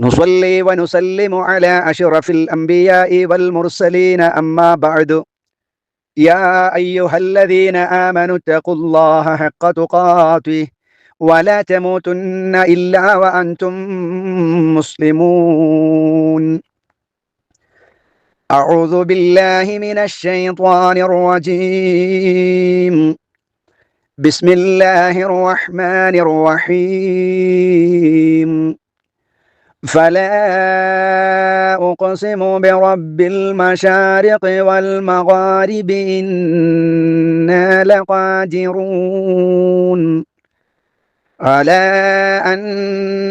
نصلي ونسلم على أشرف الأنبياء والمرسلين أما بعد. يا أيها الذين آمنوا اتقوا الله حق تقاته ولا تموتن إلا وأنتم مسلمون. أعوذ بالله من الشيطان الرجيم. بسم الله الرحمن الرحيم. فلا أقسم برب المشارق والمغارب إنا لقادرون. على أن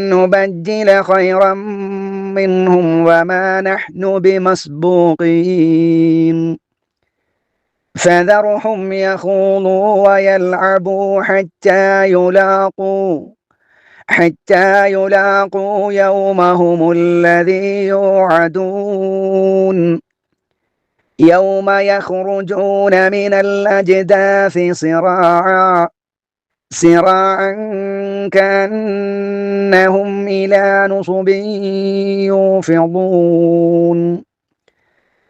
نبدل خيرا منهم وما نحن بمسبوقين. فذرهم يخوضوا ويلعبوا حتى يلاقوا حتى يلاقوا يومهم الذي يوعدون. يوم يخرجون من الأجداث صراعا صراعا كأنهم إلى نصب يوفضون.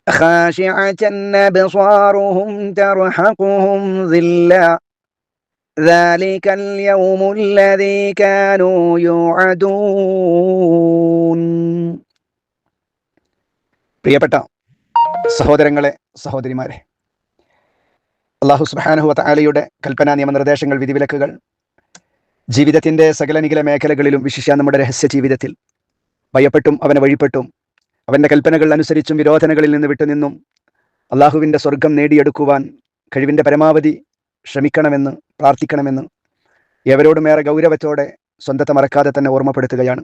خاشعة أبصارهم ترحقهم ذلة ذلك اليوم الذي كانوا يوعدون പ്രിയപ്പെട്ട സഹോദരങ്ങളെ സഹോദരിമാരെ അള്ളാഹു സുബാനഹു താലയുടെ കൽപ്പനാ നിയമനിർദ്ദേശങ്ങൾ വിധിവിലക്കുകൾ ജീവിതത്തിന്റെ സകല നികല മേഖലകളിലും വിശിഷ്യ നമ്മുടെ രഹസ്യ ജീവിതത്തിൽ ഭയപ്പെട്ടും അവനെ വഴിപ്പെട്ടും അവന്റെ കൽപ്പനകൾ അനുസരിച്ചും വിരോധനകളിൽ നിന്ന് വിട്ടുനിന്നും അള്ളാഹുവിന്റെ സ്വർഗം നേടിയെടുക്കുവാൻ കഴിവിന്റെ പരമാവധി ശ്രമിക്കണമെന്ന് പ്രാർത്ഥിക്കണമെന്ന് എവരോടും ഏറെ ഗൗരവത്തോടെ സ്വന്തത്തെ മറക്കാതെ തന്നെ ഓർമ്മപ്പെടുത്തുകയാണ്.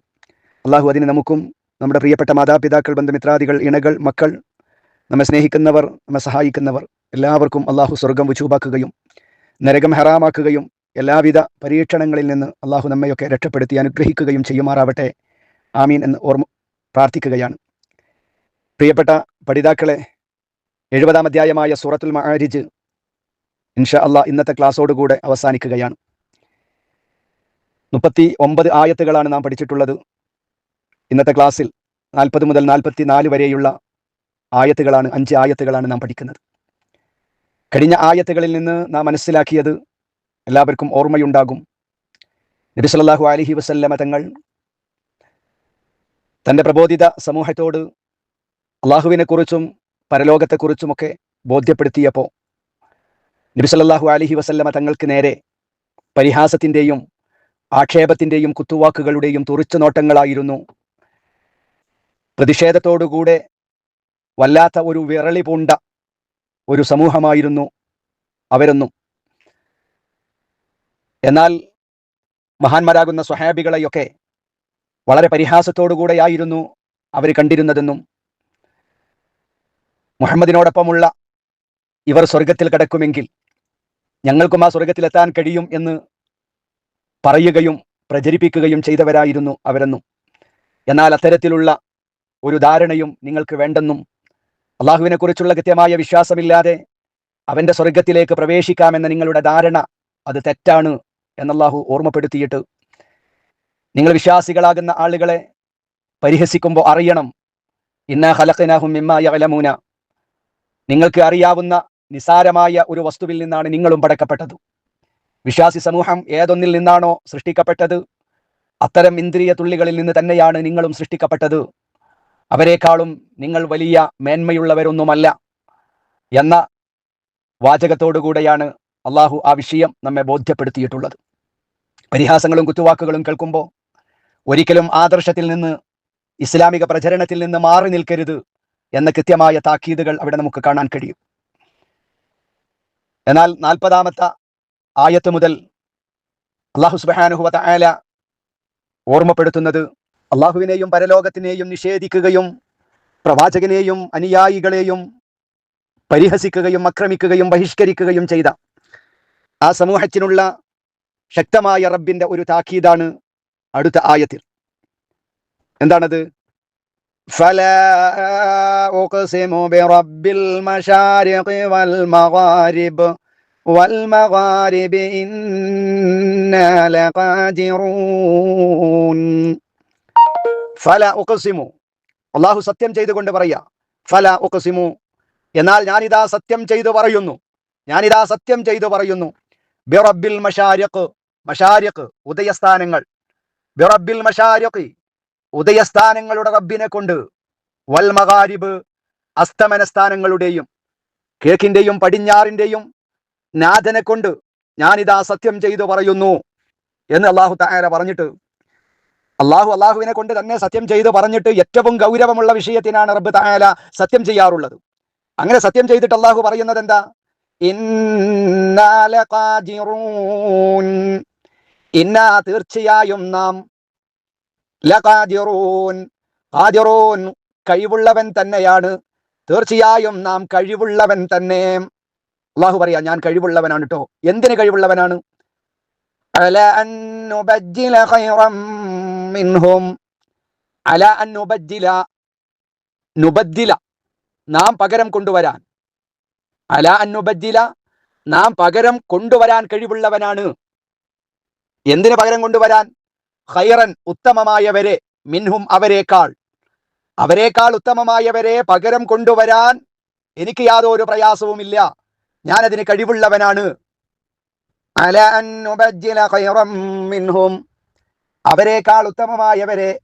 അള്ളാഹു അതിന് നമുക്കും നമ്മുടെ പ്രിയപ്പെട്ട മാതാപിതാക്കൾ ബന്ധുമിത്രാദികൾ ഇണകൾ മക്കൾ നമ്മെ സ്നേഹിക്കുന്നവർ നമ്മെ സഹായിക്കുന്നവർ എല്ലാവർക്കും അള്ളാഹു സ്വർഗം വിചൂപാക്കുകയും നരകം ഹറാമാക്കുകയും എല്ലാവിധ പരീക്ഷണങ്ങളിൽ നിന്ന് അള്ളാഹു നമ്മയൊക്കെ രക്ഷപ്പെടുത്തി അനുഗ്രഹിക്കുകയും ചെയ്യുമാറാവട്ടെ. ആമീൻ എന്ന് ഓർമ്മ പ്രാർത്ഥിക്കുകയാണ്. പ്രിയപ്പെട്ട പഠിതാക്കളെ എഴുപതാം അധ്യായമായ സൂറത്തുൽ മഹാരിജ് ഇൻഷാ അള്ളാഹ് ഇന്നത്തെ ക്ലാസ്സോടുകൂടെ അവസാനിക്കുകയാണ്. മുപ്പത്തി ഒമ്പത് ആയത്തുകളാണ് നാം പഠിച്ചിട്ടുള്ളത്. ഇന്നത്തെ ക്ലാസ്സിൽ നാൽപ്പത് മുതൽ നാൽപ്പത്തി നാല് വരെയുള്ള ആയത്തുകളാണ് അഞ്ച് ആയത്തുകളാണ് നാം പഠിക്കുന്നത്. കഴിഞ്ഞ ആയത്തുകളിൽ നിന്ന് നാം മനസ്സിലാക്കിയത് എല്ലാവർക്കും ഓർമ്മയുണ്ടാകും. നബി സല്ലാഹു അലഹി വസല്ലമ തങ്ങൾ തന്റെ പ്രബോധിത സമൂഹത്തോട് അള്ളാഹുവിനെക്കുറിച്ചും പരലോകത്തെക്കുറിച്ചുമൊക്കെ ബോധ്യപ്പെടുത്തിയപ്പോൾ നബി സല്ലല്ലാഹു അലൈഹി വസല്ലമ തങ്ങൾക്ക് നേരെ പരിഹാസത്തിന്റെയും ആക്ഷേപത്തിന്റെയും കുത്തുവാക്കുകളുടെയും തുറിച്ചു നോട്ടങ്ങളായിരുന്നു. പ്രതിഷേധത്തോടുകൂടെ വല്ലാത്ത ഒരു വിരളി പൂണ്ട ഒരു സമൂഹമായിരുന്നു അവരൊന്നും. എന്നാൽ മഹാന്മാരാകുന്ന സ്വഹാബികളെയൊക്കെ വളരെ പരിഹാസത്തോടുകൂടെയായിരുന്നു അവർ കണ്ടിരുന്നതെന്നും മുഹമ്മദിനോടൊപ്പമുള്ള ഇവർ സ്വർഗത്തിൽ കിടക്കുമെങ്കിൽ ഞങ്ങൾക്കും ആ സ്വർഗത്തിലെത്താൻ കഴിയും എന്ന് പറയുകയും പ്രചരിപ്പിക്കുകയും ചെയ്തവരായിരുന്നു അവരെന്നും. എന്നാൽ അത്തരത്തിലുള്ള ഒരു ധാരണയും നിങ്ങൾക്ക് വേണ്ടെന്നും അള്ളാഹുവിനെ കുറിച്ചുള്ള കൃത്യമായ വിശ്വാസമില്ലാതെ അവന്റെ സ്വർഗത്തിലേക്ക് പ്രവേശിക്കാമെന്ന നിങ്ങളുടെ ധാരണ അത് തെറ്റാണ് എന്നല്ലാഹു ഓർമ്മപ്പെടുത്തിയിട്ട് നിങ്ങൾ വിശ്വാസികളാകുന്ന ആളുകളെ പരിഹസിക്കുമ്പോൾ അറിയണം. ഇന്ന ഹലഖനാഹും മിമ്മായ വലമൂന നിങ്ങൾക്ക് അറിയാവുന്ന നിസാരമായ ഒരു വസ്തുവിൽ നിന്നാണ് നിങ്ങളും പടക്കപ്പെട്ടത്. വിശ്വാസി സമൂഹം ഏതൊന്നിൽ നിന്നാണോ സൃഷ്ടിക്കപ്പെട്ടത്? അത്തരം ഇന്ദ്രിയ തുള്ളികളിൽ നിന്ന് തന്നെയാണ് നിങ്ങളും സൃഷ്ടിക്കപ്പെട്ടത്. അവരെക്കാളും നിങ്ങൾ വലിയ മേന്മയുള്ളവരൊന്നുമല്ല. എന്ന വാചകത്തോടുകൂടെയാണ് അള്ളാഹു ആ വിഷയം നമ്മെ ബോധ്യപ്പെടുത്തിയിട്ടുള്ളത്. പരിഹാസങ്ങളും കുത്തുവാക്കുകളും കേൾക്കുമ്പോൾ ഒരിക്കലും ആദർശത്തിൽ നിന്ന് ഇസ്ലാമിക പ്രചരണത്തിൽ നിന്ന് മാറി നിൽക്കരുത് എന്ന കൃത്യമായ താക്കീതുകൾ അവിടെ നമുക്ക് കാണാൻ കഴിയും. എന്നാൽ നാൽപ്പതാമത്തെ ആയത്ത് മുതൽ അള്ളാഹു സുബാനുഹുവ ആല ഓർമ്മപ്പെടുത്തുന്നത് അള്ളാഹുവിനെയും പരലോകത്തിനെയും നിഷേധിക്കുകയും പ്രവാചകനെയും അനുയായികളെയും പരിഹസിക്കുകയും ആക്രമിക്കുകയും ബഹിഷ്കരിക്കുകയും ചെയ്ത ആ സമൂഹത്തിനുള്ള ശക്തമായ റബ്ബിന്റെ ഒരു താക്കീതാണ് അടുത്ത ആയത്തിൽ. എന്താണത്? فلا أقسم برب المشارق والمغارب والمغارب إنا لقادرون ഫല ഉഖസിമു അള്ളാഹു സത്യം ചെയ്തുകൊണ്ട് പറയാ ഫല ഉഖസിമു എന്നാൽ ഞാനിതാ സത്യം ചെയ്തു പറയുന്നു ഞാനിതാ സത്യം ചെയ്തു പറയുന്നു ബിറബിൽ മഷാരിഖ് മഷാരിഖ് ഉദയസ്ഥാനങ്ങൾ ബിറബിൽ മഷാരിഖ് ഉദയസ്ഥാനങ്ങളുടെ റബ്ബിനെ കൊണ്ട് വൽ മഗാരിബ് അസ്തമന സ്ഥാനങ്ങളുടെയും കിഴക്കിന്റെയും പടിഞ്ഞാറിന്റെയും നാഥനെ കൊണ്ട് ഞാനിതാ സത്യം ചെയ്തു പറയുന്നു എന്ന് അള്ളാഹു താര പറഞ്ഞിട്ട് അള്ളാഹു അള്ളാഹുവിനെ കൊണ്ട് തന്നെ സത്യം ചെയ്തു പറഞ്ഞിട്ട് ഏറ്റവും ഗൗരവമുള്ള വിഷയത്തിനാണ് റബ്ബ് തായാല സത്യം ചെയ്യാറുള്ളത് അങ്ങനെ സത്യം ചെയ്തിട്ട് അള്ളാഹു പറയുന്നത് എന്താ. ഇന്നാ തീർച്ചയായും നാം ലഖാദിറൂൻ. ഖാദിറൂൻ കഴിവുള്ളവൻ തന്നെയാണ്. തീർച്ചയായും നാം കഴിവുള്ളവൻ തന്നെ. അള്ളാഹു പറയാ ഞാൻ കഴിവുള്ളവനാണ് കേട്ടോ എന്തിന് കഴിവുള്ളവനാണ്? അല മിൻഹും. അല നാം പകരം കൊണ്ടുവരാൻ. അല അൻ നുബദ്ദില നാം പകരം കൊണ്ടുവരാൻ കഴിവുള്ളവനാണ്. എന്തിന് പകരം കൊണ്ടുവരാൻ? ഖൈറൻ ഉത്തമമായവരെ മിൻഹും അവരെക്കാൾ. അവരെക്കാൾ ഉത്തമമായവരെ പകരം കൊണ്ടുവരാൻ എനിക്ക് യാതൊരു പ്രയാസവുമില്ല. ഞാൻ അതിന് കഴിവുള്ളവനാണ്. അല മിൻഹും. അവരെക്കാൾ ഉത്തമമായവരെ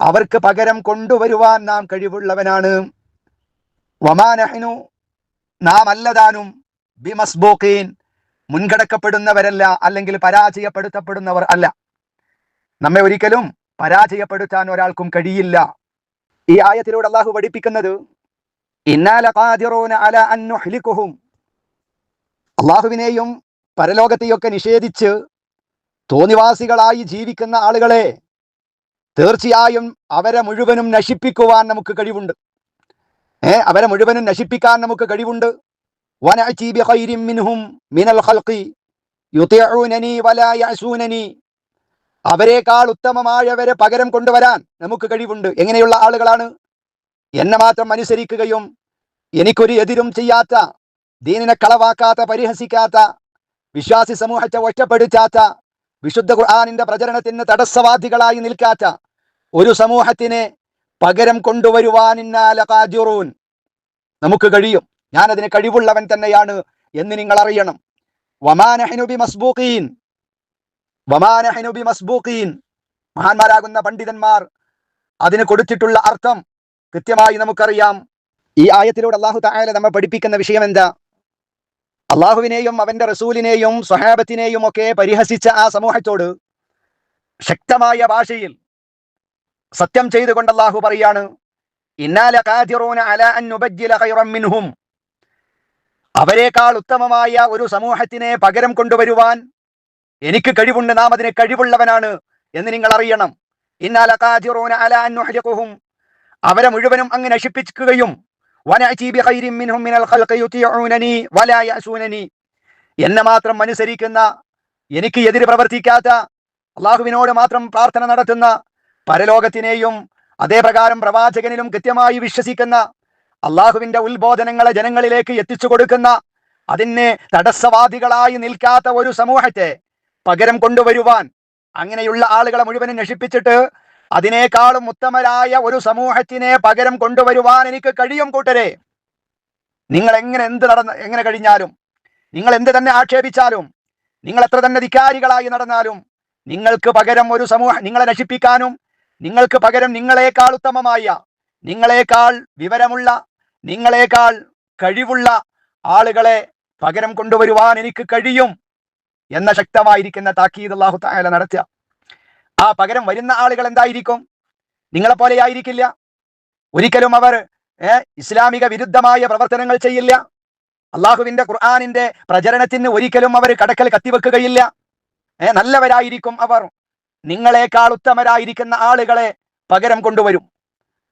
അവർക്ക് പകരം കൊണ്ടുവരുവാൻ നാം കഴിവുള്ളവനാണ്. വമാനഹ്നു നാം അല്ലതാനും. ബിമസ്ബോക്കീൻ മുൻകടക്കപ്പെടുന്നവരല്ല അല്ലെങ്കിൽ പരാജയപ്പെടുത്തപ്പെടുന്നവർ അല്ല. നമ്മെ ഒരിക്കലും പരാജയപ്പെടുത്താൻ ഒരാൾക്കും കഴിയില്ല. ഈ ആയത്തിലൂടെ അള്ളാഹു പഠിപ്പിക്കുന്നത് അള്ളാഹുവിനെയും പരലോകത്തെയൊക്കെ നിഷേധിച്ച് തോന്നിവാസികളായി ജീവിക്കുന്ന ആളുകളെ തീർച്ചയായും അവരെ മുഴുവനും നശിപ്പിക്കുവാൻ നമുക്ക് കഴിവുണ്ട്. ഏ അവരെ മുഴുവനും നശിപ്പിക്കാൻ നമുക്ക് കഴിവുണ്ട്. മിനൽ അവരെക്കാൾ ഉത്തമമായവരെ പകരം കൊണ്ടുവരാൻ നമുക്ക് കഴിവുണ്ട്. എങ്ങനെയുള്ള ആളുകളാണ്? എന്നെ മാത്രം അനുസരിക്കുകയും എനിക്കൊരു എതിരും ചെയ്യാത്ത ദീനിനെ കളവാക്കാത്ത പരിഹസിക്കാത്ത വിശ്വാസി സമൂഹത്തെ ഒറ്റപ്പെടുത്താത്ത വിശുദ്ധ ഖുർആാനിന്റെ പ്രചരണത്തിന് തടസ്സവാദികളായി നിൽക്കാത്ത ഒരു സമൂഹത്തിനെ പകരം കൊണ്ടുവരുവാനിന്നാല കാജുറൂൻ നമുക്ക് കഴിയും. ഞാനതിന് കഴിവുള്ളവൻ തന്നെയാണ് എന്ന് നിങ്ങൾ അറിയണം വമാനഹനുബി മസ്ബൂഖീൻ വമാനഹനുബി മസ്ബൂഖീൻ മഹാന്മാരാകുന്ന പണ്ഡിതന്മാർ അതിന് കൊടുത്തിട്ടുള്ള അർത്ഥം കൃത്യമായി നമുക്കറിയാം. ഈ ആയത്തിലൂടെ അള്ളാഹു തായാല നമ്മെ പഠിപ്പിക്കുന്ന വിഷയം എന്താ? അള്ളാഹുവിനെയും അവന്റെ റസൂലിനെയും സ്വഹാബത്തിനെയും ഒക്കെ പരിഹസിച്ച ആ സമൂഹത്തോട് ശക്തമായ ഭാഷയിൽ സത്യം ചെയ്തുകൊണ്ട് അള്ളാഹു പറയാണ് അവരെക്കാൾ ഉത്തമമായ ഒരു സമൂഹത്തിനെ പകരം കൊണ്ടുവരുവാൻ എനിക്ക് കഴിവുണ്ട് നാം അതിന് കഴിവുള്ളവനാണ് എന്ന് നിങ്ങൾ അറിയണം. നുഹ്ലിഖുഹും. അവരെ മുഴുവനും അങ്ങ് നശിപ്പിക്കുകയും എന്നെ മാത്രം അനുസരിക്കുന്ന എനിക്ക് എതിര് പ്രവർത്തിക്കാത്ത അള്ളാഹുവിനോട് മാത്രം പ്രാർത്ഥന നടത്തുന്ന പരലോകത്തിനെയും അതേപ്രകാരം പ്രവാചകനിലും കൃത്യമായി വിശ്വസിക്കുന്ന അള്ളാഹുവിന്റെ ഉത്ബോധനങ്ങളെ ജനങ്ങളിലേക്ക് എത്തിച്ചു കൊടുക്കുന്ന അതിനെ തടസ്സവാദികളായി നിൽക്കാത്ത ഒരു സമൂഹത്തെ പകരം കൊണ്ടുവരുവാൻ. അങ്ങനെയുള്ള ആളുകളെ മുഴുവനും നശിപ്പിച്ചിട്ട് അതിനേക്കാളും ഉത്തമരായ ഒരു സമൂഹത്തിനെ പകരം കൊണ്ടുവരുവാൻ എനിക്ക് കഴിയും കൂട്ടരെ. നിങ്ങൾ എങ്ങനെ എന്ത് നടന്ന എങ്ങനെ കഴിഞ്ഞാലും നിങ്ങൾ എന്ത് തന്നെ ആക്ഷേപിച്ചാലും നിങ്ങൾ എത്ര തന്നെ ധിക്കാരികളായി നടന്നാലും നിങ്ങൾക്ക് പകരം ഒരു സമൂഹം നിങ്ങളെ നശിപ്പിക്കാനും നിങ്ങൾക്ക് പകരം നിങ്ങളെക്കാൾ ഉത്തമമായ നിങ്ങളെക്കാൾ വിവരമുള്ള നിങ്ങളെക്കാൾ കഴിവുള്ള ആളുകളെ പകരം കൊണ്ടുവരുവാൻ എനിക്ക് കഴിയും. എന്ന ശക്തമായിരിക്കുന്ന താക്കീത് അള്ളാഹു താല നടത്തുക. ആ പകരം വരുന്ന ആളുകൾ എന്തായിരിക്കും? നിങ്ങളെ പോലെ ആയിരിക്കില്ല. ഒരിക്കലും അവർ ഇസ്ലാമിക വിരുദ്ധമായ പ്രവർത്തനങ്ങൾ ചെയ്യില്ല. അള്ളാഹുവിന്റെ ഖുർആാനിന്റെ പ്രചരണത്തിന് ഒരിക്കലും അവർ കടക്കൽ കത്തിവെക്കുകയില്ല. നല്ലവരായിരിക്കും അവർ. നിങ്ങളെക്കാൾ ഉത്തമരായിരിക്കുന്ന ആളുകളെ പകരം കൊണ്ടുവരും.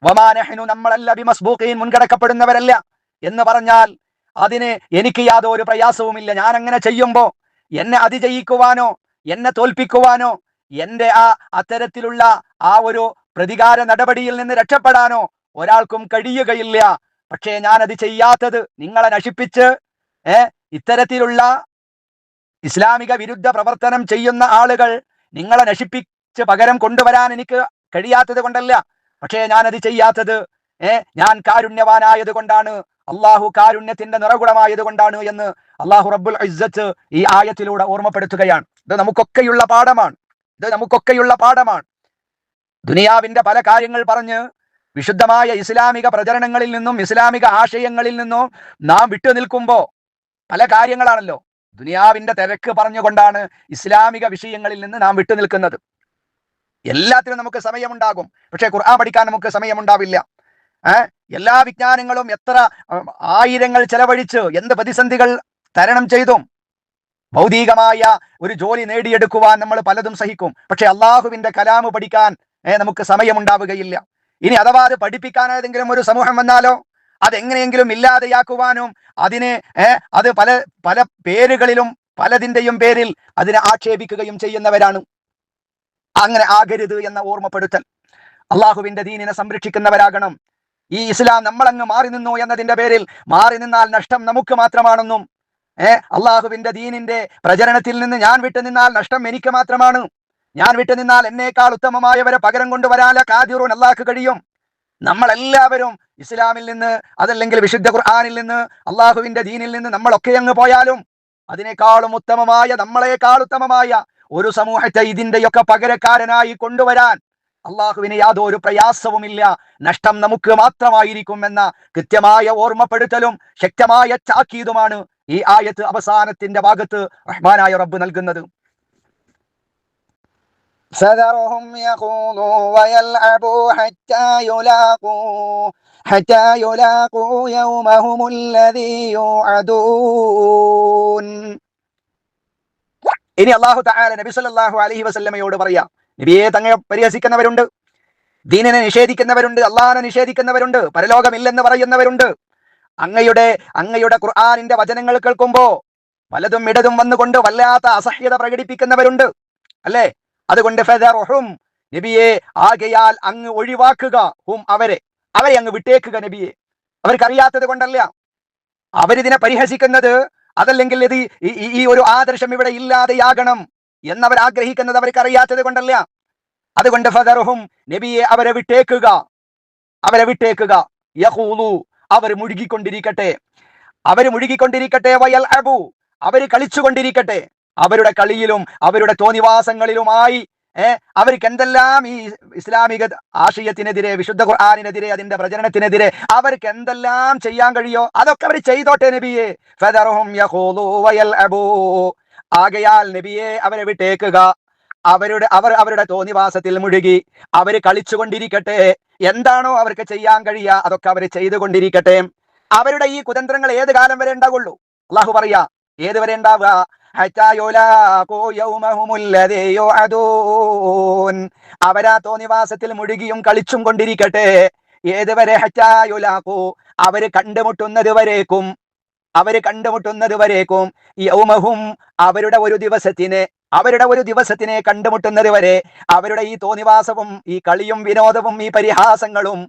വമാനഹനു നമ്മളല്ല ബിമസ്ബൂഖീൻ മുൻകടക്കപ്പെടുന്നവരല്ല എന്ന് പറഞ്ഞാൽ അതിന് എനിക്ക് യാതൊരു പ്രയാസവുമില്ല. ഞാൻ അങ്ങനെ ചെയ്യുമ്പോ എന്നെ അതിജയിക്കുവാനോ എന്നെ തോൽപ്പിക്കുവാനോ എന്റെ ആ അത്തരത്തിലുള്ള ആ ഒരു പ്രതികാര നടപടിയിൽ നിന്ന് രക്ഷപ്പെടാനോ ഒരാൾക്കും കഴിയുകയില്ല. പക്ഷേ ഞാൻ അത് ചെയ്യാത്തത് നിങ്ങളെ നശിപ്പിച്ച് ഏർ ഇത്തരത്തിലുള്ള ഇസ്ലാമിക വിരുദ്ധ പ്രവർത്തനം ചെയ്യുന്ന ആളുകൾ നിങ്ങളെ നശിപ്പിച്ച് പകരം കൊണ്ടുവരാൻ എനിക്ക് കഴിയാത്തത് കൊണ്ടല്ല. പക്ഷേ ഞാൻ അത് ചെയ്യാത്തത് ഏ ഞാൻ കാരുണ്യവാനായത് കൊണ്ടാണ് അള്ളാഹു കാരുണ്യത്തിന്റെ നിറകുടമായത് കൊണ്ടാണ് എന്ന് അള്ളാഹു റബ്ബുൽ ഇസ്സത്ത് ഈ ആയത്തിലൂടെ ഓർമ്മപ്പെടുത്തുകയാണ്. ഇത് നമുക്കൊക്കെയുള്ള പാഠമാണ്. ഇത് നമുക്കൊക്കെയുള്ള പാഠമാണ്. ദുനിയാവിന്റെ പല കാര്യങ്ങൾ പറഞ്ഞ് വിശുദ്ധമായ ഇസ്ലാമിക പ്രചരണങ്ങളിൽ നിന്നും ഇസ്ലാമിക ആശയങ്ങളിൽ നിന്നും നാം വിട്ടു നിൽക്കുമ്പോ പല കാര്യങ്ങളാണല്ലോ. ദുനിയാവിന്റെ തിരക്ക് പറഞ്ഞുകൊണ്ടാണ് ഇസ്ലാമിക വിഷയങ്ങളിൽ നിന്ന് നാം വിട്ടുനിൽക്കുന്നത് എല്ലാത്തിനും നമുക്ക് സമയമുണ്ടാകും. പക്ഷെ ഖുർആൻ പഠിക്കാൻ നമുക്ക് സമയമുണ്ടാവില്ല. ഏഹ് എല്ലാ വിജ്ഞാനങ്ങളും എത്ര ആയിരങ്ങൾ ചെലവഴിച്ച് എന്ത് പ്രതിസന്ധികൾ തരണം ചെയ്തും. ഭൗതികമായ ഒരു ജോലി നേടിയെടുക്കുവാൻ നമ്മൾ പലതും സഹിക്കും. പക്ഷെ അള്ളാഹുവിന്റെ കലാമ് പഠിക്കാൻ നമുക്ക് സമയമുണ്ടാവുകയില്ല. ഇനി അഥവാ അത് പഠിപ്പിക്കാൻ ഏതെങ്കിലും ഒരു സമൂഹം വന്നാലോ അതെങ്ങനെയെങ്കിലും ഇല്ലാതെയാക്കുവാനും അതിനെ അത് പല പല പേരുകളിലും പലതിന്റെയും പേരിൽ അതിനെ ആക്ഷേപിക്കുകയും ചെയ്യുന്നവരാണ്. അങ്ങനെ ആകരുത് എന്ന ഓർമ്മപ്പെടുത്തൽ. അള്ളാഹുവിന്റെ ദീനിനെ സംരക്ഷിക്കുന്നവരാകണം. ഈ ഇസ്ലാം നമ്മളങ്ങ് മാറി നിന്നു എന്നതിന്റെ പേരിൽ മാറി നിന്നാൽ നഷ്ടം നമുക്ക് മാത്രമാണെന്നും ഏ അള്ളാഹുവിന്റെ ദീനിന്റെ പ്രചരണത്തിൽ നിന്ന് ഞാൻ വിട്ടു നിന്നാൽ നഷ്ടം എനിക്ക് മാത്രമാണ്. ഞാൻ വിട്ടു നിന്നാൽ എന്നേക്കാൾ ഉത്തമമായവരെ പകരം കൊണ്ടുവരാല കാതിറൂൻ അള്ളാഹ് കഴിയും. നമ്മളെല്ലാവരും ഇസ്ലാമിൽ നിന്ന് അതല്ലെങ്കിൽ വിശുദ്ധ ഖുർആനിൽ നിന്ന് അള്ളാഹുവിന്റെ ദീനിൽ നിന്ന് നമ്മളൊക്കെ അങ്ങ് പോയാലും അതിനേക്കാളും ഉത്തമമായ നമ്മളെക്കാൾ ഉത്തമമായ ഒരു സമൂഹത്തെ ഇതിന്റെയൊക്കെ പകരക്കാരനായി കൊണ്ടുവരാൻ അള്ളാഹുവിന് യാതൊരു പ്രയാസവുമില്ല. നഷ്ടം നമുക്ക് മാത്രമായിരിക്കും എന്ന കൃത്യമായ ഓർമ്മപ്പെടുത്തലും ശക്തമായ ചാക്കീതുമാണ് ഈ ആയത്ത് അവസാനത്തിന്റെ ഭാഗത്ത് റഹ്മാനായ റബ്ബ് നൽകുന്നത് فذرهم يخوضوا ويلعبوا حتى يلاقوا حتى يلاقوا يومهم الذي يوعدون ഇനി അള്ളാഹു തആല നബി സല്ലല്ലാഹു അലൈഹി വസല്ലമയോട് പറയാ നബിയെ തങ്ങളെ പരിഹസിക്കുന്നവരുണ്ട് ദീനിനെ നിഷേധിക്കുന്നവരുണ്ട് അള്ളാഹിനെ നിഷേധിക്കുന്നവരുണ്ട് പരലോകമില്ലെന്ന് പറയുന്നവരുണ്ട് അങ്ങയുടെ അങ്ങയുടെ ഖുർആാനിന്റെ വചനങ്ങൾ കേൾക്കുമ്പോ വലതും ഇടതും വന്നുകൊണ്ട് വല്ലാത്ത അസഹ്യത പ്രകടിപ്പിക്കുന്നവരുണ്ട്. അല്ലേ? അതുകൊണ്ട് നബിയെ ആകയാൽ അങ്ങ് ഒഴിവാക്കുക ഹും അവരെ. അവരെ അങ്ങ് വിട്ടേക്കുക നബിയെ. അവർക്കറിയാത്തത് കൊണ്ടല്ല. അവരിതിനെ പരിഹസിക്കുന്നത് അതല്ലെങ്കിൽ ഇത് ഈ- ഒരു ആദർശം ഇവിടെ ഇല്ലാതെയാകണം എന്നവർ ആഗ്രഹിക്കുന്നത് അവർക്ക് അറിയാത്തത് കൊണ്ടല്ല. അതുകൊണ്ട് ഫദറുഹും നബിയെ അവരെ വിട്ടേക്കുക. അവരെ വിട്ടേക്കുക. യഹൂലു അവർ മുഴുകിക്കൊണ്ടിരിക്കട്ടെ. അവർ മുഴുകിക്കൊണ്ടിരിക്കട്ടെ വയൽ അബു. അവർ കളിച്ചുകൊണ്ടിരിക്കട്ടെ. അവരുടെ കളിയിലും അവരുടെ തോന്നിവാസങ്ങളിലുമായി ഏർ അവർക്ക് എന്തെല്ലാം ഈ ഇസ്ലാമിക ആശയത്തിനെതിരെ വിശുദ്ധ ഖുർആാനിനെതിരെ അതിന്റെ പ്രചരണത്തിനെതിരെ അവർക്ക് എന്തെല്ലാം ചെയ്യാൻ കഴിയോ? അതൊക്കെ അവർ ചെയ്തോട്ടെ നബിയെ. ആകയാൽ നബിയെ അവരെ വിട്ടേക്കുക. അവരുടെ അവർ അവരുടെ തോന്നിവാസത്തിൽ മുഴുകി. അവർ കളിച്ചുകൊണ്ടിരിക്കട്ടെ. എന്താണോ അവർക്ക് ചെയ്യാൻ കഴിയുക അതൊക്കെ അവർ ചെയ്തുകൊണ്ടിരിക്കട്ടെ. അവരുടെ ഈ കുതന്ത്രങ്ങൾ ഏത് കാലം വരെ ഉണ്ടാകുള്ളൂ അള്ളാഹു പറയാ ഏത് വരെ ഉണ്ടാവുക. അവരാ തോന്നിവാസത്തിൽ മുഴുകിയും കളിച്ചും കൊണ്ടിരിക്കട്ടെ. ഏതുവരെ വരെ യുലാഖൂ. അവർ കണ്ടുമുട്ടുന്നത് വരേക്കും. അവർ കണ്ടുമുട്ടുന്നത് വരേക്കും. യൗമഹും അവരുടെ ഒരു ദിവസത്തിന് അവരുടെ ഒരു ദിവസത്തിനെ കണ്ടുമുട്ടുന്നത് വരെ അവരുടെ ഈ തോന്നിവാസവും ഈ കളിയും വിനോദവും ഈ പരിഹാസങ്ങളും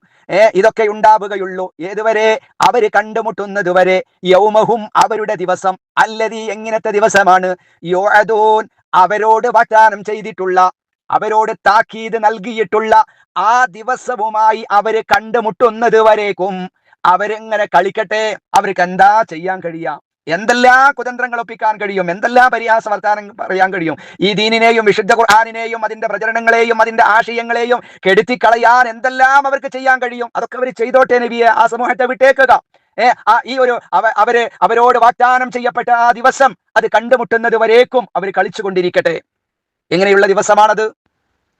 ഇതൊക്കെ ഉണ്ടാവുകയുള്ളൂ. ഏതുവരെ അവർ കണ്ടുമുട്ടുന്നത് വരെ യൗമഹും അവരുടെ ദിവസം അല്ലതി എങ്ങനത്തെ ദിവസമാണ്? യോഅദൂൻ അവരോട് വാഗ്ദാനം ചെയ്തിട്ടുള്ള അവരോട് താക്കീത് നൽകിയിട്ടുള്ള ആ ദിവസവുമായി അവർ കണ്ടുമുട്ടുന്നത് വരേക്കും അവരെങ്ങനെ കളിക്കട്ടെ. അവർക്ക് എന്താ ചെയ്യാൻ കഴിയാം? എന്തെല്ലാം കുതന്ത്രങ്ങൾ ഒപ്പിക്കാൻ കഴിയും എന്തെല്ലാം പരിഹാസ വർത്താനം പറയാൻ കഴിയും ഈ ദീനിനെയും വിശുദ്ധ ഖുർആാനിനെയും അതിന്റെ പ്രചരണങ്ങളെയും അതിന്റെ ആശയങ്ങളെയും കെടുത്തിക്കളയാൻ എന്തെല്ലാം അവർക്ക് ചെയ്യാൻ കഴിയും അതൊക്കെ അവർ ചെയ്തോട്ടെ നബിയെ ആ സമൂഹത്തെ വിട്ടേക്കുക ഏ ആ ഈ ഒരു അവ അവര് അവരോട് വാഗ്ദാനം ചെയ്യപ്പെട്ട ആ ദിവസം അത് കണ്ടുമുട്ടുന്നത് വരേക്കും അവർ കളിച്ചുകൊണ്ടിരിക്കട്ടെ എങ്ങനെയുള്ള ദിവസമാണത്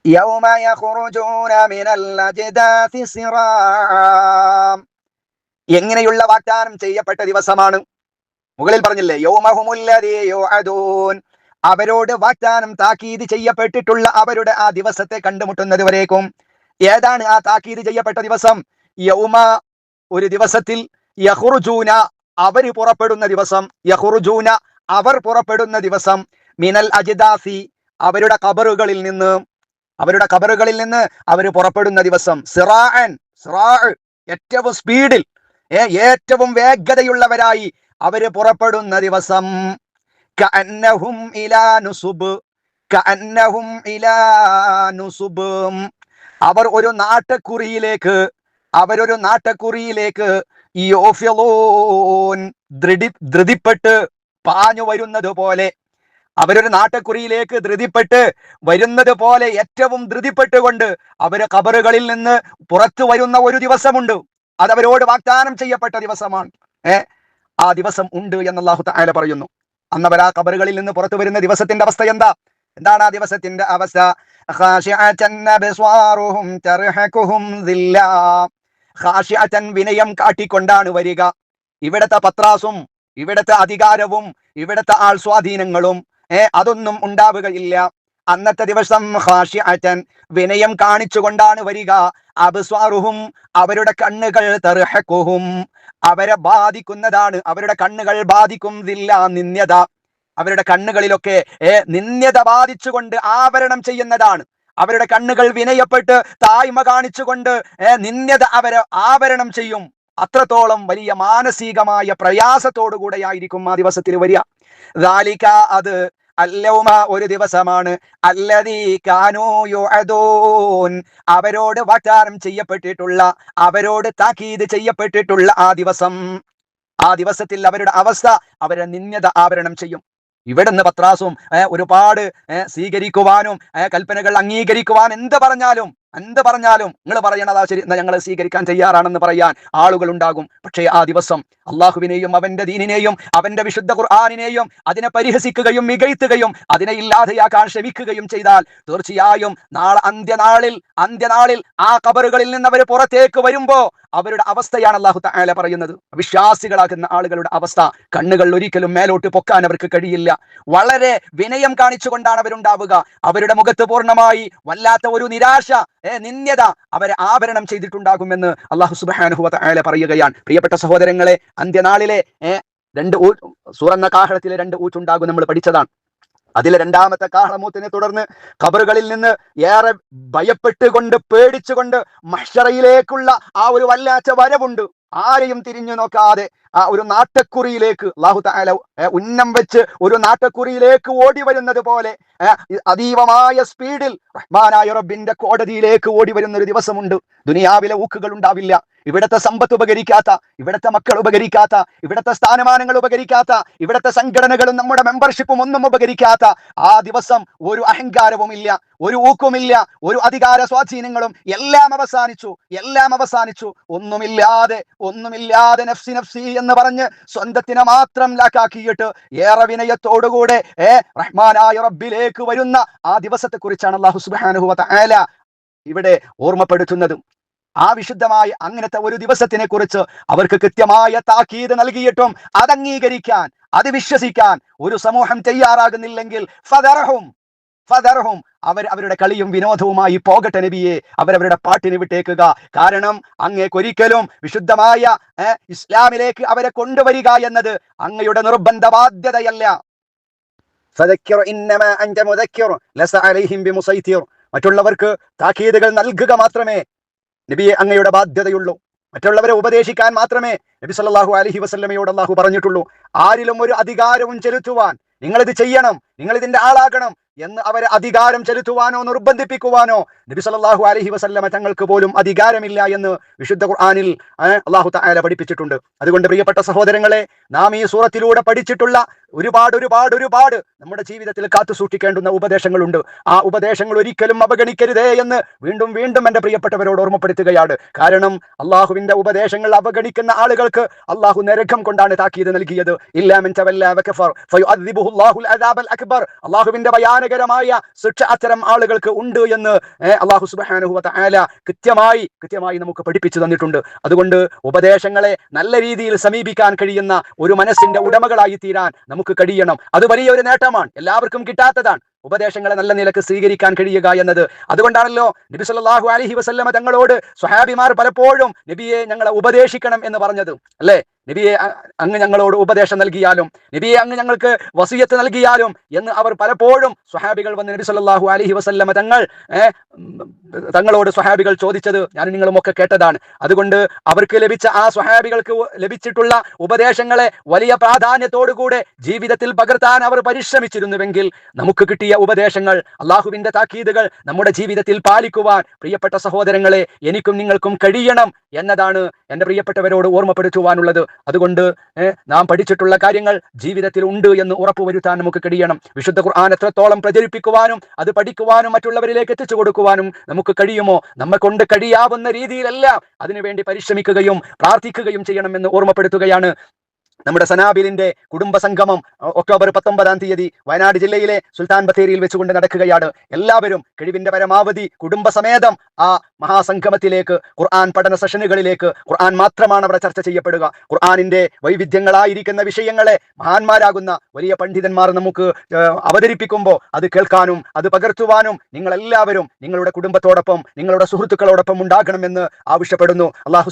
يوم يخرجون من الأجداث سراعا എങ്ങനെയുള്ള വാഗ്ദാനം ചെയ്യപ്പെട്ട ദിവസമാണ് മുകളിൽ പറഞ്ഞില്ലേ യൗമഹുമുല്ലദീ യുഅദൂൻ. അവരോട് വാഗ്ദാനം താക്കീത് ചെയ്യപ്പെട്ടിട്ടുള്ള അവരുടെ ആ ദിവസത്തെ കണ്ടുമുട്ടുന്നത് വരേക്കും. ഏതാണ് ആ താക്കീത് ചെയ്യപ്പെട്ട ദിവസം? യൗമ ഒരു ദിവസത്തിൽ യഹുർജൂന അവർ പുറപ്പെടുന്ന ദിവസം. യഹുർജൂന അവർ പുറപ്പെടുന്ന ദിവസം. മിനൽ അജിദാസി അവരുടെ കബറുകളിൽ നിന്ന്. അവരുടെ കബറുകളിൽ നിന്ന് അവർ പുറപ്പെടുന്ന ദിവസം. സിറാൻ സിറാ ഏറ്റവും സ്പീഡിൽ ഏറ്റവും വേഗതയുള്ളവരായി അവർ പുറപ്പെടുന്ന ദിവസം കഅന്നഹും ഇലാനുസുബ് കഅന്നഹും ഇലാ അവർ ഒരു നാട്ടക്കുറിയിലേക്ക് അവരൊരു നാട്ടക്കുറിയിലേക്ക് ധൃതിപ്പെട്ട് പാഞ്ഞു വരുന്നത് പോലെ. അവരൊരു നാട്ടക്കുറിയിലേക്ക് ധൃതിപ്പെട്ട് വരുന്നത് പോലെ ഏറ്റവും ധൃതിപ്പെട്ടുകൊണ്ട് അവർ കബറുകളിൽ നിന്ന് പുറത്തു വരുന്ന ഒരു ദിവസമുണ്ട്. അത് അവരോട് വാഗ്ദാനം ചെയ്യപ്പെട്ട ദിവസമാണ്. ഏ? ആ ദിവസം ഉണ്ട് എന്ന് അള്ളാഹു താല പറയുന്നു. അന്നവർ ആ കബറുകളിൽ നിന്ന് പുറത്തു വരുന്ന ദിവസത്തിന്റെ അവസ്ഥ എന്താ? എന്താണ് ആ ദിവസത്തിന്റെ അവസ്ഥ? വിനയം കാട്ടിക്കൊണ്ടാണ് വരിക. ഇവിടത്തെ പത്രാസും ഇവിടത്തെ അധികാരവും ഇവിടത്തെ ആൾ സ്വാധീനങ്ങളും ഏ അതൊന്നും ഉണ്ടാവുകയില്ല. അന്നത്തെ ദിവസം ഹാഷി അച്ഛൻ വിനയം കാണിച്ചുകൊണ്ടാണ് വരിക. അബ്സ്വാറുഹും അവരുടെ കണ്ണുകൾ തർഹഖുഹും. അവരെ ബാധിക്കുന്നതാണ്. അവരുടെ കണ്ണുകൾ ബാധിക്കുന്നില്ല നിന്ദ്യത. അവരുടെ കണ്ണുകളിലൊക്കെ ഏ നിന്യത ബാധിച്ചുകൊണ്ട് ആവരണം ചെയ്യുന്നതാണ്. അവരുടെ കണ്ണുകൾ വിനയപ്പെട്ട് തായ്മ കാണിച്ചുകൊണ്ട് ഏ നിന്യത അവരെ ആവരണം ചെയ്യും. അത്രത്തോളം വലിയ മാനസികമായ പ്രയാസത്തോടു കൂടെയായിരിക്കും ആ ദിവസത്തിൽ വരിക. ദാലിക അത് അല്ലവുമ ഒരു ദിവസമാണ്. അല്ലതീ കാനൂ യുഅദൂൻ. അവരോട് വാഗ്ദാനം ചെയ്യപ്പെട്ടിട്ടുള്ള അവരോട് താക്കീത് ചെയ്യപ്പെട്ടിട്ടുള്ള ആ ദിവസം. ആ ദിവസത്തിൽ അവരുടെ അവസ്ഥ അവരെ നിന്യത ആവരണം ചെയ്യും. ഇവിടുന്ന് പത്രാസും ഒരുപാട് സ്വീകരിക്കുവാനും കൽപ്പനകൾ അംഗീകരിക്കുവാൻ എന്ത് പറഞ്ഞാലും എന്ത് പറഞ്ഞാലും നിങ്ങൾ പറയണതാ ശരി ഞങ്ങൾ സ്വീകരിക്കാൻ തയ്യാറാണെന്ന് പറയാൻ ആളുകൾ ഉണ്ടാകും പക്ഷേ ആ ദിവസം അള്ളാഹുവിനെയും അവന്റെ ദീനിനെയും അവന്റെ വിശുദ്ധ ഖുർആാനിനെയും അതിനെ പരിഹസിക്കുകയും മികഴ്ത്തുകയും അതിനെ ഇല്ലാതെയാക്കാൻ ശ്രമിക്കുകയും ചെയ്താൽ തീർച്ചയായും നാളെ അന്ത്യനാളിൽ അന്ത്യനാളിൽ ആ കബറുകളിൽ നിന്ന് അവർ പുറത്തേക്ക് വരുമ്പോ അവരുടെ അവസ്ഥയാണ് അള്ളാഹു താല പറയുന്നത്. വിശ്വാസികളാകുന്ന ആളുകളുടെ അവസ്ഥ കണ്ണുകൾ ഒരിക്കലും മേലോട്ട് പൊക്കാൻ അവർക്ക് കഴിയില്ല. വളരെ വിനയം കാണിച്ചുകൊണ്ടാണ് അവരുണ്ടാവുക. അവരുടെ മുഖത്ത് പൂർണമായി വല്ലാത്ത ഒരു നിരാശ ഏ, നിന്ദ്യത അവരെ ആഭരണം ചെയ്തിട്ടുണ്ടാകുമെന്ന് അള്ളാഹു സുബാനുഹുവ അയാളെ പറയുകയാണ്. പ്രിയപ്പെട്ട സഹോദരങ്ങളെ അന്ത്യനാളിലെ രണ്ട് ഊ സുറന്ന കാഹളത്തിലെ രണ്ട് ഊറ്റുണ്ടാകും നമ്മൾ പഠിച്ചതാണ്. അതിലെ രണ്ടാമത്തെ കാഹളമൂത്തിനെ തുടർന്ന് ഖബറുകളിൽ നിന്ന് ഏറെ ഭയപ്പെട്ടുകൊണ്ട് പേടിച്ചുകൊണ്ട് മഷറയിലേക്കുള്ള ആ ഒരു വല്ലാത്ത വരവുണ്ട്. ആരെയും തിരിഞ്ഞു നോക്കാതെ ആ ഒരു നാട്ടക്കുറിയിലേക്ക് അള്ളാഹു താല ഉന്നം വെച്ച് ഒരു നാട്ടക്കുറിയിലേക്ക് ഓടി വരുന്നത് പോലെ അതീവമായ സ്പീഡിൽ റഹ്മാനായ റബ്ബിന്റെ കോടതിയിലേക്ക് ഓടി വരുന്ന ഒരു ദിവസമുണ്ട്. ദുനിയാവിലെ ഊക്കുകൾ ഉണ്ടാവില്ല. ഇവിടത്തെ സമ്പത്ത് ഉപകരിക്കാത്ത ഇവിടത്തെ മക്കൾ ഉപകരിക്കാത്ത ഇവിടത്തെ സ്ഥാനമാനങ്ങൾ ഉപകരിക്കാത്ത ഇവിടത്തെ സംഘടനകളും നമ്മുടെ മെമ്പർഷിപ്പും ഒന്നും ഉപകരിക്കാത്ത ആ ദിവസം ഒരു അഹങ്കാരവും ഇല്ല ഒരു ഊക്കുമില്ല ഒരു അധികാര സ്വാധീനങ്ങളും എല്ലാം അവസാനിച്ചു എല്ലാം അവസാനിച്ചു. ഒന്നുമില്ലാതെ ഒന്നുമില്ലാതെ നഫ്സി നഫ്സി എന്ന് പറഞ്ഞ് സ്വന്തത്തിനെ മാത്രം ലാക്കാക്കിയിട്ട് ഏറെ വിനയത്തോടുകൂടെ ഏ റഹ്മാനായ റബ്ബിലേക്ക് വരുന്ന ആ ദിവസത്തെ കുറിച്ചാണ് അള്ളാഹു സുബ്ഹാനഹു വ തആല ഇവിടെ ഓർമ്മപ്പെടുത്തുന്നത്. ആ വിശുദ്ധമായ അങ്ങനത്തെ ഒരു ദിവസത്തിനെ കുറിച്ച് അവർക്ക് കൃത്യമായ താക്കീത് നൽകിയിട്ടും അത് അംഗീകരിക്കാൻ അത് വിശ്വസിക്കാൻ ഒരു സമൂഹം തയ്യാറാകുന്നില്ലെങ്കിൽ ഫതർഹും ഫതർഹും അവർ അവരുടെ കളിയും വിനോദവുമായി പോകട്ടെ നബിയെ. അവരവരുടെ പാട്ടിന് വിട്ടേക്കുക. കാരണം അങ്ങേക്കൊരിക്കലും വിശുദ്ധമായ ഇസ്ലാമിലേക്ക് അവരെ കൊണ്ടുവരിക എന്നത് അങ്ങയുടെ നിർബന്ധ ബാധ്യതയല്ല മറ്റുള്ളവർക്ക് താക്കീതുകൾ നൽകുക മാത്രമേ നബിയെ അങ്ങയുടെ ബാധ്യതയുള്ളൂ. മറ്റുള്ളവരെ ഉപദേശിക്കാൻ മാത്രമേ നബി സല്ലാഹു അലഹി വസല്ലമയോട് അള്ളാഹു പറഞ്ഞിട്ടുള്ളൂ. ആരിലും ഒരു അധികാരവും ചെലുത്തുവാൻ നിങ്ങളിത് ചെയ്യണം നിങ്ങൾ ഇതിന്റെ ആളാകണം എന്ന് അവരെ അധികാരം ചെലുത്തുവാനോ നിർബന്ധിപ്പിക്കുവാനോ നബി സല്ലല്ലാഹു അലൈഹി വസല്ലമ തങ്ങൾക്ക് പോലും അധികാരമില്ല എന്ന് വിശുദ്ധ ഖുർആാനിൽ അള്ളാഹു തആല പഠിപ്പിച്ചിട്ടുണ്ട്. അതുകൊണ്ട് പ്രിയപ്പെട്ട സഹോദരങ്ങളെ നാം ഈ സൂറത്തിലൂടെ പഠിച്ചിട്ടുള്ള ഒരുപാട് ഒരുപാട് ഒരുപാട് നമ്മുടെ ജീവിതത്തിൽ കാത്തു സൂക്ഷിക്കേണ്ടുന്ന ഉപദേശങ്ങളുണ്ട്. ആ ഉപദേശങ്ങൾ ഒരിക്കലും അവഗണിക്കരുതേ എന്ന് വീണ്ടും വീണ്ടും എന്റെ പ്രിയപ്പെട്ടവരോട് ഓർമ്മപ്പെടുത്തുകയാണ്. കാരണം അള്ളാഹുവിന്റെ ഉപദേശങ്ങൾ അവഗണിക്കുന്ന ആളുകൾക്ക് അള്ളാഹു നരകം കൊണ്ടാണ് താക്കീത് നൽകിയത്. ഇല്ലാമിൻ ഫയുഅദ്ദിബുഹു ഭയാനകരമായ ശിക്ഷ അത്തരം ആളുകൾക്ക് ഉണ്ട് എന്ന് അള്ളാഹു സുബ്ഹാനഹു വ തആല കൃത്യമായി കൃത്യമായി നമുക്ക് പഠിപ്പിച്ചു തന്നിട്ടുണ്ട്. അതുകൊണ്ട് ഉപദേശങ്ങളെ നല്ല രീതിയിൽ സമീപിക്കാൻ കഴിയുന്ന ഒരു മനസ്സിന്റെ ഉടമകളായി തീരാൻ നമുക്ക് കഴിയണം. അത് വലിയൊരു നേട്ടമാണ്. എല്ലാവർക്കും കിട്ടാത്തതാണ്. ഉപദേശങ്ങളെ നല്ല നിലയ്ക്ക് സ്വീകരിക്കാൻ കഴിയുക എന്നത്. അതുകൊണ്ടാണല്ലോ നബി സല്ലല്ലാഹു അലഹി വസല്ലമ തങ്ങളോട് സ്വഹാബിമാർ പലപ്പോഴും നബിയെ ഞങ്ങളെ ഉപദേശിക്കണം എന്ന് പറഞ്ഞത്. അല്ലേ? നബിയെ അങ്ങ് ഞങ്ങളോട് ഉപദേശം നൽകിയാലും നബിയെ അങ്ങ് ഞങ്ങൾക്ക് വസീയത്ത് നൽകിയാലും എന്ന് അവർ പലപ്പോഴും സ്വഹാബികൾ വന്ന് നബി സല്ലാഹു അലഹി വസല്ലമ തങ്ങൾ തങ്ങളോട് സ്വഹാബികൾ ചോദിച്ചത് ഞാൻ നിങ്ങളും ഒക്കെ കേട്ടതാണ്. അതുകൊണ്ട് അവർക്ക് ലഭിച്ച ആ സ്വഹാബികൾക്ക് ലഭിച്ചിട്ടുള്ള ഉപദേശങ്ങളെ വലിയ പ്രാധാന്യത്തോടുകൂടെ ജീവിതത്തിൽ പകർത്താൻ അവർ പരിശ്രമിച്ചിരുന്നുവെങ്കിൽ നമുക്ക് കിട്ടിയ ഉപദേശങ്ങൾ അള്ളാഹുവിന്റെ താക്കീതുകൾ നമ്മുടെ ജീവിതത്തിൽ പാലിക്കുവാൻ പ്രിയപ്പെട്ട സഹോദരങ്ങളെ എനിക്കും നിങ്ങൾക്കും കഴിയണം എന്നതാണ് എന്റെ പ്രിയപ്പെട്ടവരോട് ഓർമ്മപ്പെടുത്തുവാനുള്ളത്. അതുകൊണ്ട് നാം പഠിച്ചിട്ടുള്ള കാര്യങ്ങൾ ജീവിതത്തിൽ ഉണ്ട് എന്ന് ഉറപ്പുവരുത്താൻ നമുക്ക് കഴിയണം. വിശുദ്ധ ഖുർആൻ എത്രത്തോളം പ്രചരിപ്പിക്കുവാനും അത് പഠിക്കുവാനും മറ്റുള്ളവരിലേക്ക് എത്തിച്ചു കൊടുക്കുവാനും നമുക്ക് കഴിയുമോ? നമ്മെ കൊണ്ട് കഴിയാവുന്ന രീതിയിലെല്ലാം അതിനുവേണ്ടി പരിശ്രമിക്കുകയും പ്രാർത്ഥിക്കുകയും ചെയ്യണമെന്ന് ഓർമ്മപ്പെടുത്തുകയാണ് നമ്മുടെ സനാബിലിന്റെ കുടുംബ സംഗമം ഒക്ടോബർ പത്തൊമ്പതാം തീയതി വയനാട് ജില്ലയിലെ സുൽത്താൻ ബത്തേരിയിൽ വെച്ചുകൊണ്ട് നടക്കുകയാണ്. എല്ലാവരും കഴിവിന്റെ പരമാവധി കുടുംബസമേതം ആ മഹാസംഗമത്തിലേക്ക് ഖുർആൻ പഠന സെഷനുകളിലേക്ക് ഖുർആൻ മാത്രമാണ് അവിടെ ചർച്ച ചെയ്യപ്പെടുക. ഖുർആാനിന്റെ വൈവിധ്യങ്ങളായിരിക്കുന്ന വിഷയങ്ങളെ മഹാന്മാരാകുന്ന വലിയ പണ്ഡിതന്മാർ നമുക്ക് അവതരിപ്പിക്കുമ്പോൾ അത് കേൾക്കാനും അത് പകർത്തുവാനും നിങ്ങളെല്ലാവരും നിങ്ങളുടെ കുടുംബത്തോടൊപ്പം നിങ്ങളുടെ സുഹൃത്തുക്കളോടൊപ്പം ഉണ്ടാകണമെന്ന് ആവശ്യപ്പെടുന്നു. അള്ളാഹു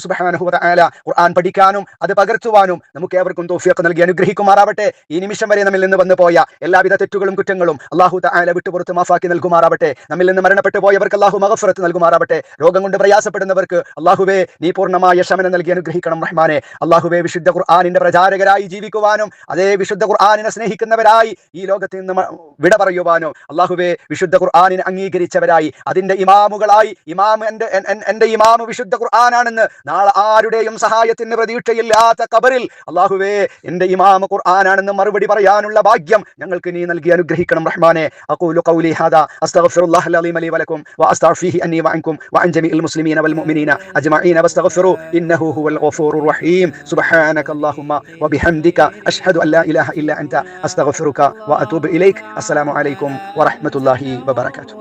തആല ഖുർആൻ പഠിക്കാനും അത് പകർത്തുവാനും നമുക്ക് ഏവർക്കും തോഫിയൊക്കെ നൽകി അനുഗ്രഹിക്കുമാറാവട്ടെ. ഈ നിമിഷം വരെ നമ്മിൽ നിന്ന് വന്നു പോയ എല്ലാവിധ തെറ്റുകളും കുറ്റങ്ങളും അള്ളാഹു തആല വിട്ടുപുറത്ത് മാഫാക്കി നൽകുമാറാവട്ടെ. നമ്മിൽ നിന്ന് മരണപ്പെട്ടു പോയവർക്ക് അള്ളാഹു മഹഫുറത്ത് നൽകുമാറാവട്ടെ. രോഗം കൊണ്ട് പ്രയാസപ്പെടുന്നവർക്ക് അള്ളാഹുവേ നീ പൂർണമായ ശമനം നൽകി അനുഗ്രഹിക്കണം റഹ്മാനെ. അള്ളാഹുവേ വിശുദ്ധ ഖുർആാനിന്റെ പ്രചാരകരായി ജീവിക്കുവാനും അതേ വിശുദ്ധ ഖുർആാനിനെ സ്നേഹിക്കുന്നവരായി ഈ ലോകത്ത് നിന്ന് വിട പറയുവാനോ അള്ളാഹുവേ വിശുദ്ധ ഖുർആാനിനെ അംഗീകരിച്ചവരായി അതിന്റെ ഇമാമുകളായി ഇമാം എന്റെ എൻ- എൻ- എന്റെ ഇമാമ് വിശുദ്ധ ഖുർആാനാണെന്ന് നാളെ ആരുടെയും സഹായത്തിന് പ്രതീക്ഷയില്ലാത്ത കബറിൽ അള്ളാഹുവേ എന്റെ ഇമാമ് ഖുർആാനാണെന്ന് മറുപടി പറയാനുള്ള ഭാഗ്യം ഞങ്ങൾക്ക് നീ നൽകി അനുഗ്രഹിക്കണം റഹ്മാനെ. അക്കൂലു കൗലി ഹാദ അസ്തഗ്ഫിറുല്ലാഹ അലീം വലക്കും വലക്കും വഅസ്തഗ്ഫിഹി അന്നി വഅൻകും വഅൻ عن جميع المسلمين والمؤمنين أجمعين واستغفروا إنه هو الغفور الرحيم. سبحانك اللهم وبحمدك أشهد أن لا إله إلا أنت أستغفرك وأتوب إليك. السلام عليكم ورحمة الله وبركاته.